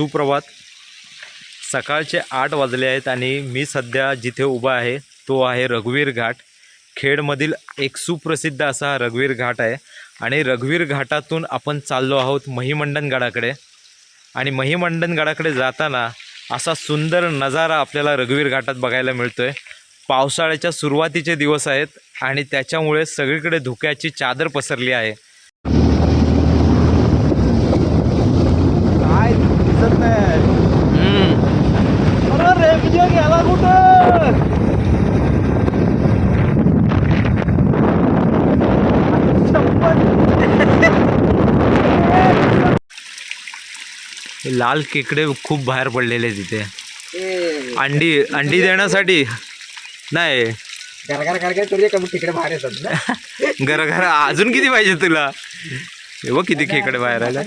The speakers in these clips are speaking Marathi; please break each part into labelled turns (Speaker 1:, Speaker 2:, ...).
Speaker 1: सुप्रभात सकाळचे आठ वाजले आहेत आणि मी सध्या जिथे उभा आहे तो आहे रघुवीर घाट खेडमधील एक सुप्रसिद्ध असा रघुवीर घाट आहे आणि रघुवीर घाटातून आपण चाललो आहोत महिमंडनगडाकडे आणि गडाकडे जाताना असा सुंदर नजारा आपल्याला रघुवीर घाटात बघायला मिळतो आहे पावसाळ्याच्या सुरुवातीचे दिवस आहेत आणि त्याच्यामुळे सगळीकडे धुक्याची चादर पसरली आहे लाल केकडे खूप बाहेर पडलेले तिथे अंडी अंडी देण्यासाठी नाही घर घर अजून किती पाहिजे तुला किती खेकडे बाहेर आले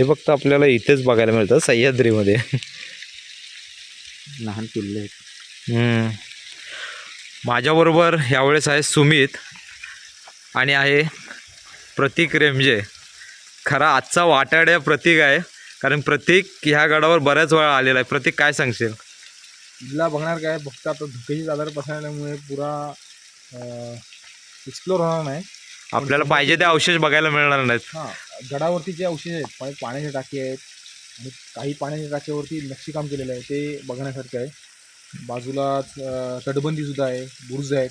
Speaker 1: हे फक्त आपल्याला इथेच बघायला मिळतं सह्याद्रीमध्ये लहान पिल्ले माझ्याबरोबर यावेळेस आहे सुमित आणि आहे प्रतीक रेमजे खरा आजचा वाटाड्या प्रतीक आहे कारण प्रतीक ह्या गडावर बऱ्याच वेळा आलेला आहे प्रतीक काय सांगशील
Speaker 2: ला बघणार काय फक्त आता धुकेची आधार पसरल्यामुळे पुरा एक्सप्लोर होणार नाही
Speaker 1: आपल्याला पाहिजे ते अवशेष बघायला मिळणार नाहीत
Speaker 2: गडावरती जे अवशेष आहेत पण पाण्याच्या टाकी आहेत आणि काही पाण्याच्या टाक्यावरती नक्षीकाम केलेलं आहे ते बघण्यासारखं आहे बाजूला तटबंदीसुद्धा आहे बुरुज आहेत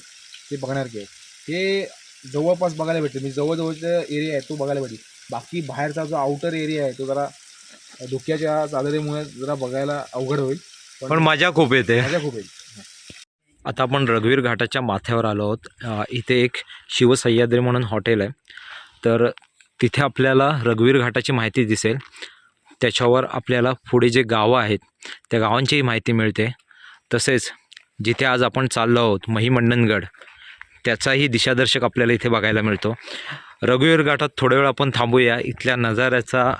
Speaker 2: ते बघण्यासारखे आहेत हे जवळपास बघायला भेटते म्हणजे जवळजवळचा एरिया आहे तो बघायला भेटेल बाकी बाहेरचा जो आउटर एरिया आहे तो जरा धुक्याच्या चादरीमुळे जरा बघायला अवघड होईल
Speaker 1: पण मजा खूप येते मजा खूप येईल आता आपण रघुवीर घाटाच्या माथ्यावर आलो आहोत इथे एक शिवसह्याद्री म्हणून हॉटेल आहे तर तिथे आपल्याला रघुवीर घाटाची माहिती दिसेल त्याच्यावर आपल्याला पुढे जे गावं आहेत त्या गावांचीही माहिती मिळते तसेच जिथे आज आपण चाललो आहोत महिमंडनगड त्याचाही दिशादर्शक आपल्याला इथे बघायला मिळतो रघुवीर घाटात थोडा वेळ आपण थांबूया इथल्या नजाऱ्याचा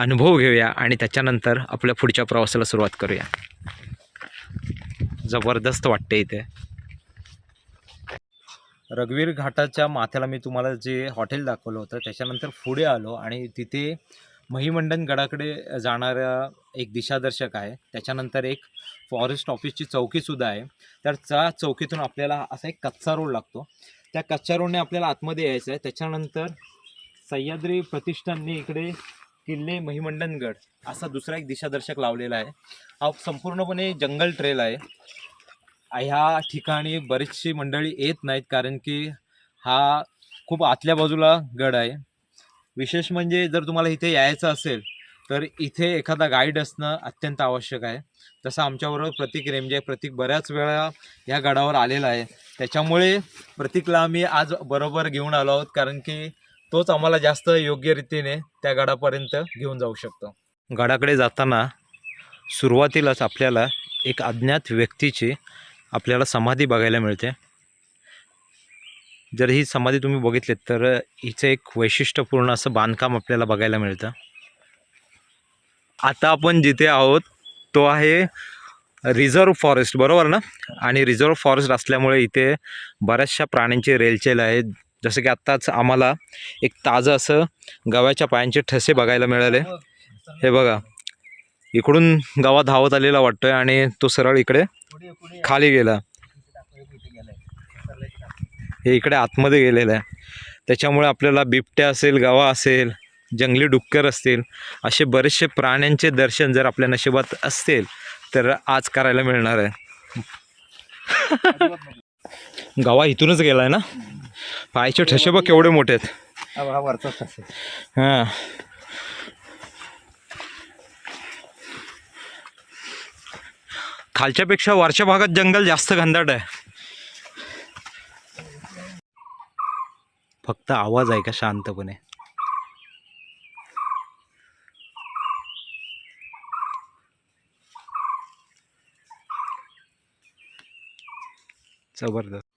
Speaker 1: अनुभव घेऊया आणि त्याच्यानंतर आपल्या पुढच्या प्रवासाला सुरुवात करूया जबरदस्त वाटते इथे रघुवीर घाटाच्या माथ्याला मी तुम्हाला जे हॉटेल दाखवलं होतं त्याच्यानंतर पुढे आलो आणि तिथे महिमंडन गडाकडे जाणारा एक दिशादर्शक आहे त्याच्यानंतर एक फॉरेस्ट ऑफिसची चौकीसुद्धा आहे तर त्या चौकीतून आपल्याला असा एक कच्चा रोड लागतो त्या कच्च्या रोडने आपल्याला आतमध्ये यायचं आहे त्याच्यानंतर सह्याद्री प्रतिष्ठानने इकडे किल्ले महिमंडनगड असा दुसरा एक दिशादर्शक लावलेला आहे हा संपूर्णपणे जंगल ट्रेल आहे ह्या ठिकाणी बरीचशी मंडळी येत नाहीत कारण की हा खूप आतल्या बाजूला गड आहे विशेष म्हणजे जर तुम्हाला इथे यायचं असेल तर इथे एखादा गाईड असणं अत्यंत आवश्यक आहे तसं आमच्याबरोबर प्रतीक रेमजे म्हणजे प्रतीक बऱ्याच वेळा या गडावर आलेला आहे त्याच्यामुळे प्रतीकला आम्ही आज बरोबर घेऊन आलो आहोत कारण की तोच आम्हाला जास्त योग्य रीतीने त्या गडापर्यंत घेऊन जाऊ शकतो गडाकडे जाताना सुरुवातीलाच आपल्याला एक अज्ञात व्यक्तीची आपल्याला समाधी बघायला मिळते जर ही समाधी तुम्ही बघितलीत तर हिचं एक वैशिष्ट्यपूर्ण असं बांधकाम आपल्याला बघायला मिळतं आता आपण जिथे आहोत तो आहे रिझर्व फॉरेस्ट बरोबर ना आणि रिझर्व फॉरेस्ट असल्यामुळे इथे बऱ्याचशा प्राण्यांचे रेलचेल आहे जसं की आत्ताच आम्हाला एक ताजं असं गव्याच्या पायांचे ठसे बघायला मिळाले हे बघा इकडून गावा धावत आलेला वाटतोय आणि तो सरळ इकडे खाली गेला हे इकडे आतमध्ये गेलेलं आहे त्याच्यामुळे आपल्याला बिबट्या असेल गवा असेल जंगली डुक्कर असतील असे बरेचसे प्राण्यांचे दर्शन जर आपल्या नशिबात असतील तर आज करायला मिळणार आहे गवा इथूनच गेलाय ना पायचे ठसेबा केवढे मोठे आहेत हां खालच्यापेक्षा वरच्या भागात जंगल जास्त घनदाट आहे फक्त आवाज आहे का शांतपणे जबरदस्त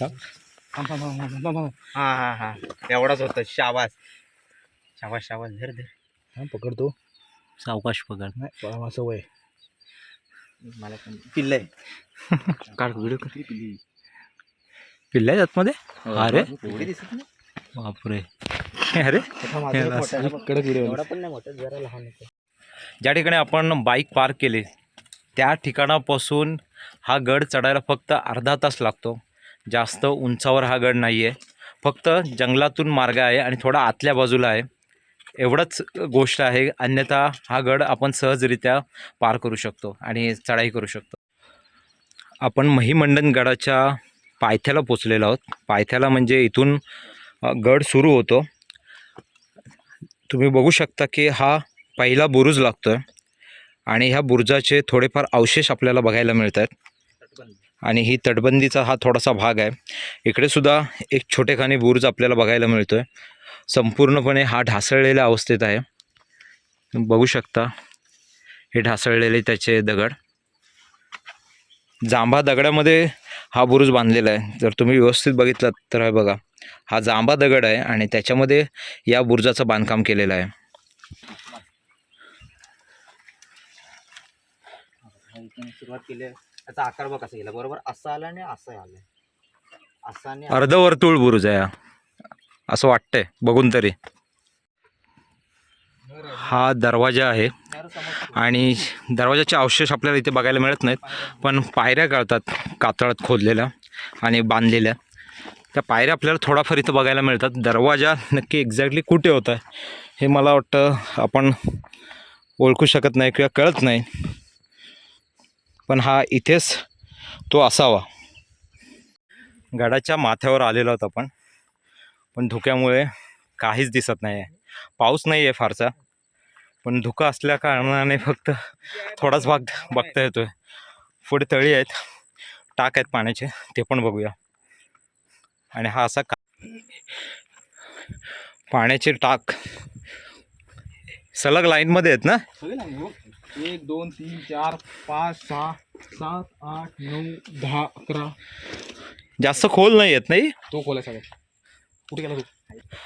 Speaker 1: हां हां हां एवढाच होता शाबास शाबास शाबास धर धर हा पकडतो सावकाश पकड नाही असं वय मला पण पिल्ल आहे काढ व्हिडिओ कर आहे आतमध्ये हो, अरे हो, बापरे अरे पण नाही लहान ज्या ठिकाणी आपण बाईक पार्क केले त्या ठिकाणापासून हा गड चढायला फक्त अर्धा तास लागतो जास्त उंचावर हा गड नाही आहे फक्त जंगलातून मार्ग आहे आणि थोडा आतल्या बाजूला आहे एवढंच गोष्ट आहे अन्यथा हा गड आपण सहजरित्या पार करू शकतो आणि चढाई करू शकतो आपण महिमंडन गडाच्या पायथ्याला पोचलेलो आहोत पायथ्याला म्हणजे इथून गड सुरू होतो तुम्ही बघू शकता की हा पहिला बुरुज लागतो आहे आणि ह्या बुरुजाचे थोडेफार अवशेष आपल्याला बघायला मिळत आहेत आणि ही तटबंदीचा हा थोडासा भाग आहे इकडेसुद्धा एक छोटेखानी बुरुज आपल्याला बघायला मिळतो आहे संपूर्णपणे हा ढासळलेल्या अवस्थेत आहे बघू शकता हे ढासळलेले त्याचे दगड जांभा दगडामध्ये हा बुरुज बांधलेला आहे जर तुम्ही व्यवस्थित बघितलात तर हे बघा हा जांभा दगड आहे आणि त्याच्यामध्ये या बुरुजाचं बांधकाम केलेलं आहे सुरुवात केली आहे त्याचा आकार बघ कसा गेला बरोबर असं आलं आणि असं आलं असं अर्धवर्तुळ बुरुज आहे असं वाटतंय बघून तरी हा दरवाजा आहे आणि दरवाजाचे अवशेष आपल्याला इथे बघायला मिळत नाहीत पण पायऱ्या कळतात कातळात खोदलेल्या आणि बांधलेल्या त्या पायऱ्या आपल्याला थोडाफार इथं बघायला मिळतात दरवाजा नक्की एक्झॅक्टली कुठे होता हे मला वाटतं आपण ओळखू शकत नाही किंवा कळत नाही पण हा इथेच तो असावा गडाच्या माथ्यावर आलेला होतो आपण पण धुक्यामुळे काहीच दिसत नाही आहे पाऊस नाही आहे फारसा पण धुका असल्या कारणाने फक्त थोडाच भाग बघता येतोय पुढे तळी आहेत टाक आहेत पाण्याचे ते पण बघूया आणि हा असा का पाण्याचे टाक सलग लाईनमध्ये आहेत ना
Speaker 2: एक दोन तीन चार पाच सहा सात आठ नऊ दहा अकरा
Speaker 1: जास्त खोल नाही येत नाही तो खोल आहे सगळ्यात कुठे गेला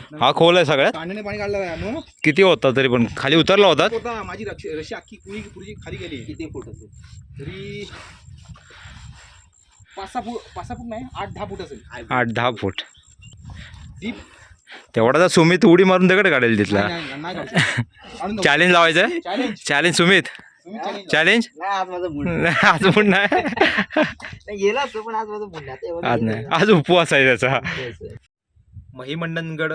Speaker 1: तू हा खोल आहे सगळ्यात कांड्याने पाणी काढलं आहे किती होता तरी पण खाली उतरला होता माझी रक्षी रशी अख्खी कुणी पुढची खाली गेली किती फूट
Speaker 2: असेल तरी पाच सहा फूट पाच सहा फूट नाही आठ दहा फूट असेल आठ दहा फूट
Speaker 1: तेवढा तर सुमित उडी मारून दगड काढेल तिथला चॅलेंज लावायचं चॅलेंज सुमित चॅलेंज आज
Speaker 2: आज नाही आज उपवास आहे त्याचा महिमंडनगड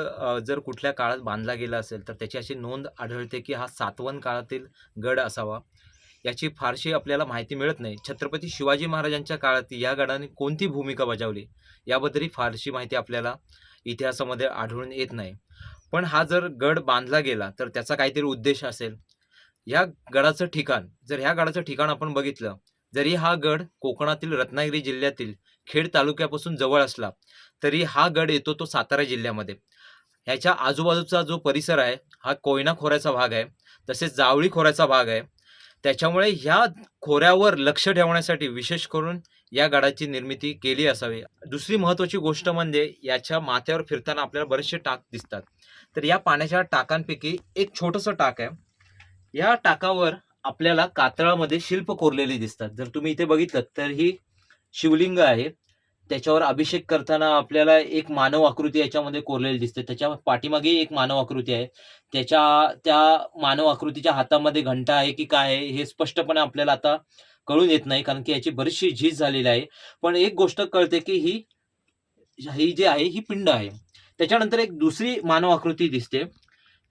Speaker 2: जर कुठल्या काळात बांधला गेला असेल तर त्याची अशी नोंद आढळते की हा सातवन काळातील गड असावा याची फारशी आपल्याला माहिती मिळत नाही छत्रपती शिवाजी महाराजांच्या काळात या गडाने कोणती भूमिका बजावली याबद्दल फारशी माहिती आपल्याला इतिहासामध्ये आढळून येत नाही पण हा जर गड बांधला गेला तर त्याचा काहीतरी उद्देश असेल या गडाचं ठिकाण जर ह्या गडाचं ठिकाण आपण बघितलं जरी हा गड कोकणातील रत्नागिरी जिल्ह्यातील खेड तालुक्यापासून जवळ असला तरी हा गड येतो तो सातारा जिल्ह्यामध्ये ह्याच्या आजूबाजूचा जो परिसर आहे हा कोयना खोऱ्याचा भाग आहे तसेच जावळी खोऱ्याचा भाग आहे त्याच्यामुळे ह्या खोऱ्यावर लक्ष ठेवण्यासाठी विशेष करून या गडाची निर्मिती केली असावी दुसरी महत्वाची गोष्ट म्हणजे याच्या माथ्यावर फिरताना आपल्याला बरेचसे टाक दिसतात तर या पाण्याच्या टाकांपैकी एक छोटस टाक आहे या टाकावर आपल्याला कातळामध्ये शिल्प कोरलेली दिसतात जर तुम्ही इथे बघितलं तर ही शिवलिंग आहे त्याच्यावर अभिषेक करताना आपल्याला एक मानव आकृती याच्यामध्ये कोरलेली दिसते त्याच्या पाठीमागे एक मानव आकृती आहे त्याच्या त्या मानव आकृतीच्या हातामध्ये घंटा आहे की काय आहे हे स्पष्टपणे आपल्याला आता कळून येत नाही कारण की याची बरीचशी झीज झालेली आहे पण एक गोष्ट कळते की ही ही जी आहे ही पिंड आहे त्याच्यानंतर एक दुसरी मानव आकृती दिसते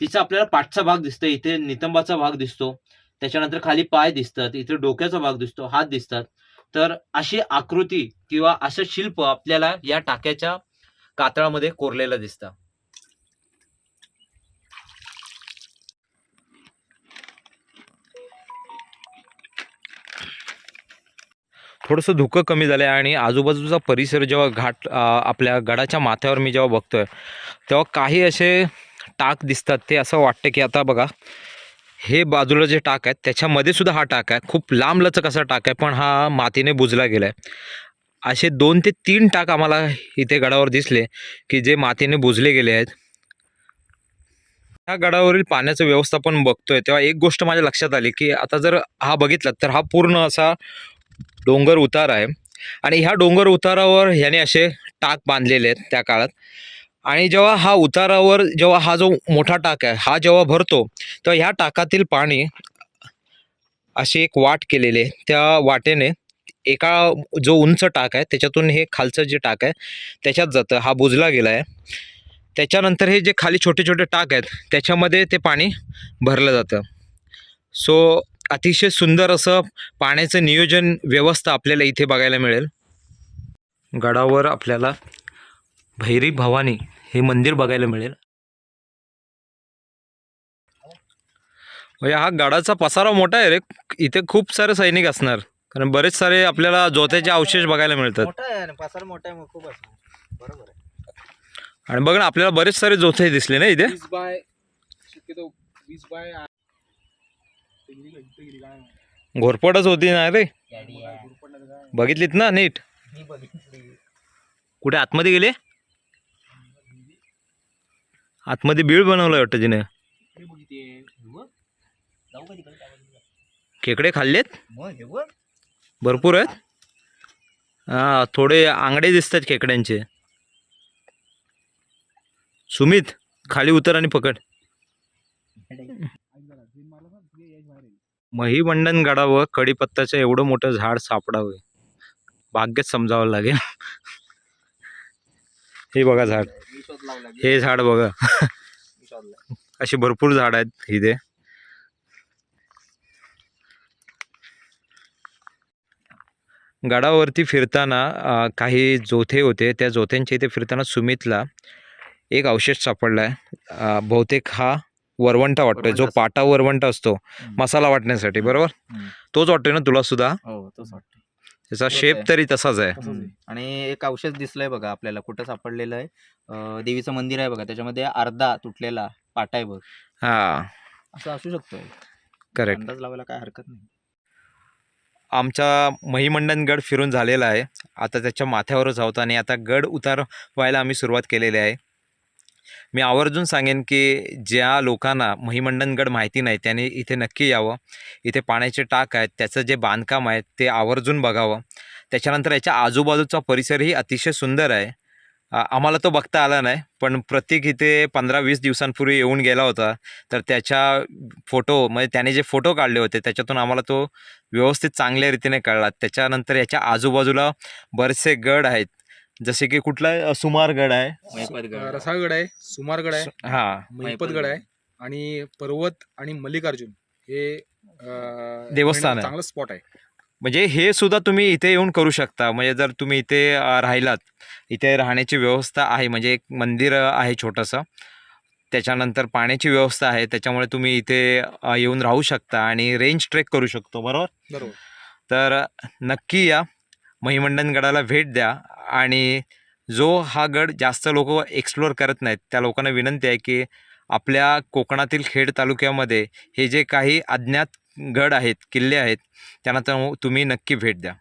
Speaker 2: तिचा आपल्याला पाठचा भाग दिसतो इथे नितंबाचा भाग दिसतो त्याच्यानंतर खाली पाय दिसतात इथे डोक्याचा भाग दिसतो हात दिसतात तर अशी आकृती किंवा असं शिल्प आपल्याला या टाक्याच्या कातळामध्ये कोरलेलं दिसतं
Speaker 1: थोडंसं धुकं कमी झालं आहे आणि आजूबाजूचा परिसर जेव्हा घाट आपल्या गडाच्या माथ्यावर मी जेव्हा बघतो आहे तेव्हा काही असे टाक दिसतात ते असं वाटतं की आता बघा हे बाजूला जे टाक आहेत त्याच्यामध्ये सुद्धा हा टाक आहे खूप लांब लचक असा टाक आहे पण हा मातीने बुजला गेला आहे असे दोन ते तीन टाक आम्हाला इथे गडावर दिसले की जे मातीने बुजले गेले आहेत ह्या गडावरील पाण्याचं व्यवस्थापन बघतोय तेव्हा एक गोष्ट माझ्या लक्षात आली की आता जर हा बघितला तर हा पूर्ण असा डोंगर उतार आहे आणि ह्या डोंगर उतारावर ह्याने असे टाक बांधलेले आहेत त्या काळात आणि जेव्हा हा उतारावर जेव्हा हा जो मोठा टाक आहे हा जेव्हा भरतो तर ह्या टाकातील पाणी अशी एक वाट केलेली आहे त्या वाटेने एका जो उंच टाक आहे त्याच्यातून हे खालचं जे टाक आहे त्याच्यात जातं हा बुजला गेला आहे त्याच्यानंतर हे जे खाली छोटे छोटे टाक आहेत त्याच्यामध्ये ते पाणी भरलं जातं सो अतिशय सुंदर असं पाण्याचं नियोजन व्यवस्था आपल्याला इथे बघायला मिळेल गडावर आपल्याला भैरी भवानी हे मंदिर बघायला मिळेल हा गडाचा पसारा मोठा आहे रे इथे खूप सारे सैनिक असणार कारण बरेच सारे आपल्याला जोत्याचे अवशेष बघायला मिळतात पसारा मोठा आहे खूप आणि बघ ना आपल्याला बरेच सारे जोथे दिसले ना इथे घोरपडच होती ना रे बघितलीत ना नीट कुठे आतमध्ये गेले आतमध्ये बीळ बनवलं वाटत तिने खेकडे खाल्लेत भरपूर आहेत हा थोडे आंगडे दिसतात खेकड्यांचे सुमित खाली उतर आणि पकड बंडन गडावर कडीपत्ताचं एवढं मोठं झाड सापडावं भाग्यच समजावं लागेल हे बघा झाड हे झाड बघा अशी भरपूर झाड आहेत इथे गडावरती फिरताना काही जोथे होते त्या जोथ्यांच्या इथे फिरताना सुमितला एक अवशेष सापडला बहुतेक हा वरवंटा वाटतोय जो पाटा वरवंटा असतो मसाला वाटण्यासाठी बरोबर तोच वाटतोय ना तुला सुद्धा हो, त्याचा शेप तरी तसाच आहे
Speaker 2: आणि एक अवशेष दिसलंय बघा आपल्याला कुठं सापडलेलं आहे देवीचं मंदिर आहे बघा त्याच्यामध्ये अर्धा तुटलेला पाटा आहे बघ हा असं असू शकतो
Speaker 1: करेक्ट लावायला काय हरकत नाही आमच्या महिमंडनगड फिरून झालेला आहे आता त्याच्या माथ्यावरच आहोत आणि आता गड उतार व्हायला आम्ही सुरुवात केलेली आहे मी आवर्जून सांगेन की ज्या लोकांना महिमंडनगड माहिती नाही त्याने इथे नक्की यावं इथे पाण्याचे टाक आहेत त्याचं जे बांधकाम आहे ते आवर्जून बघावं त्याच्यानंतर याच्या आजूबाजूचा परिसरही अतिशय सुंदर आहे आम्हाला तो बघता आला नाही पण प्रत्येक इथे पंधरा वीस दिवसांपूर्वी येऊन गेला होता तर त्याच्या फोटो म्हणजे त्याने जे फोटो काढले होते त्याच्यातून आम्हाला तो व्यवस्थित चांगल्या रीतीने कळला त्याच्यानंतर याच्या आजूबाजूला बरेचसे गड आहेत जसे की कुठला सुमारगड आहे
Speaker 2: रसाळगड आहे सुमारगड आहे हा मैपतगड आहे आणि पर्वत आणि मल्लिकार्जुन हे
Speaker 1: देवस्थान आहे. चांगलं स्पॉट आहे म्हणजे हे सुद्धा तुम्ही इथे येऊन करू शकता म्हणजे जर तुम्ही इथे राहिलात इथे राहण्याची व्यवस्था आहे म्हणजे एक मंदिर आहे छोटंसं त्याच्यानंतर पाण्याची व्यवस्था आहे त्याच्यामुळे तुम्ही इथे येऊन राहू शकता आणि रेंज ट्रेक करू शकतो बरोबर बरोबर तर नक्की या महिमंडनगडाला भेट द्या आणि जो हा गड जास्त लोक एक्सप्लोअर करत नाहीत त्या लोकांना विनंती आहे की आपल्या कोकणातील खेड तालुक्यामध्ये हे जे काही अज्ञात गड आहेत किल्ले आहेत त्यांना तुम्ही नक्की भेट द्या